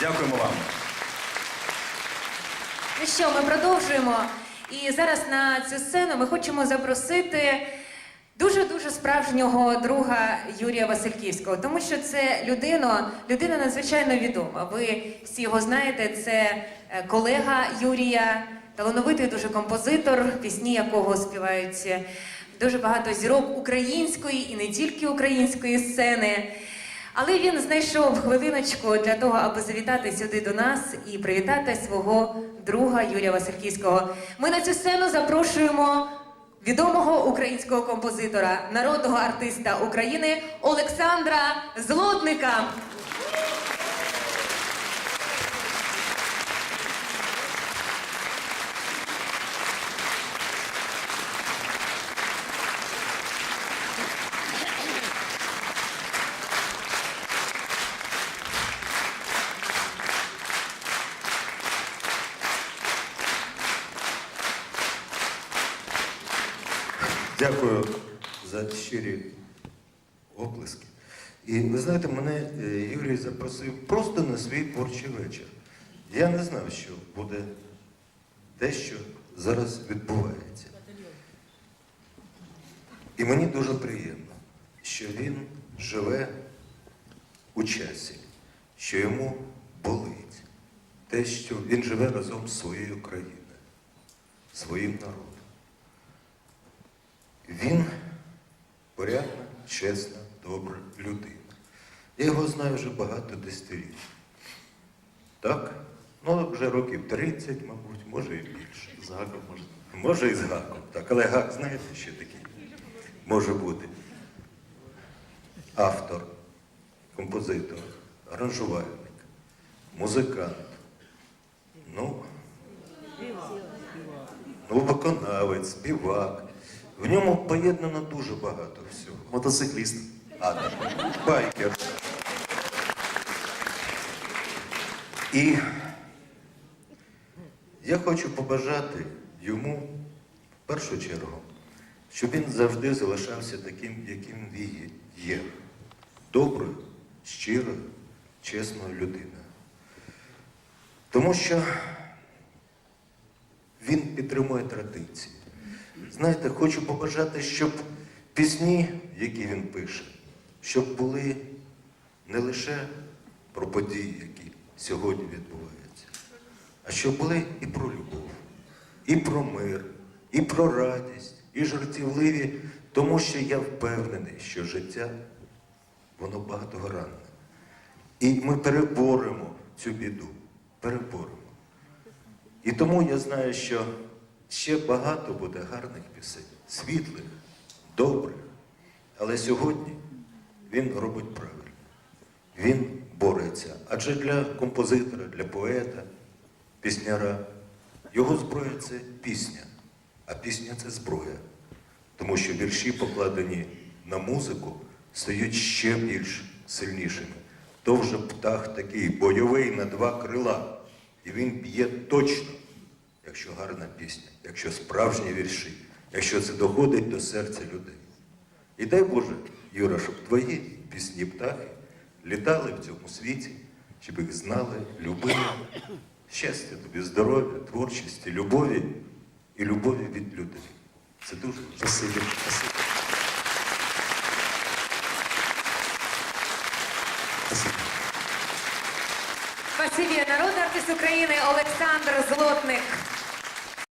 Дякуємо вам. Ну що, ми продовжуємо. І зараз на цю сцену ми хочемо запросити дуже-дуже справжнього друга Юрія Васильківського, тому що це людина, людина надзвичайно відома. Ви всі його знаєте, це е, колега Юрія, талановитий дуже композитор, пісні якого співають е, дуже багато зірок української і не тільки української сцени. Але він знайшов хвилиночку для того, аби завітати сюди до нас і привітати свого друга Юрія Васильківського. Ми на цю сцену запрошуємо відомого українського композитора, народного артиста України Олександра Злотника. Дякую за щирі оплески. І ви знаєте, мене е, Юрій запросив просто на свій творчий вечір. Я не знав, що буде те, що зараз відбувається. І мені дуже приємно, що він живе у часі, що йому болить те, що він живе разом з своєю країною, своїм народом. Він порядна, чесна, добра людина. Я його знаю вже багато десятиліть. Так? Ну, вже років 30, мабуть, може і більше. З гаком можна. Може і з гаком. Так, але гак, знаєте, що такий? Може бути. Автор, композитор, аранжувальник, музикант. Ну, ну, виконавець, співак. В ньому поєднано дуже багато всього. Мотоцикліст. А, так, байкер. І я хочу побажати йому в першу чергу, щоб він завжди залишався таким, яким він є. Доброю, щирою, чесною людиною. Тому що він підтримує традиції. Знаєте, хочу побажати, щоб пісні, які він пише, щоб були не лише про події, які сьогодні відбуваються, а щоб були і про любов, і про мир, і про радість, і жартівливі, тому що я впевнений, що життя воно багатогранне. І ми переборемо цю біду, переборемо. І тому я знаю, що ще багато буде гарних пісень, світлих, добрих. Але сьогодні він робить правильно. Він бореться. Адже для композитора, для поета, пісняра, його зброя це пісня, а пісня це зброя. Тому що вірші, покладені на музику, стають ще більш сильнішими. То вже птах такий бойовий на два крила. І він б'є точно, якщо гарна пісня, якщо справжні вірші, якщо це доходить до серця людей. І дай Боже, Юра, щоб твої пісні птахи літали в цьому світі, щоб їх знали, любили. Щастя тобі, здоров'я, творчості, любові і любові від людей. Це дуже. Спасибі. Спасибі. Спасибі. Спасибі, народний артист України Олександр Злотник.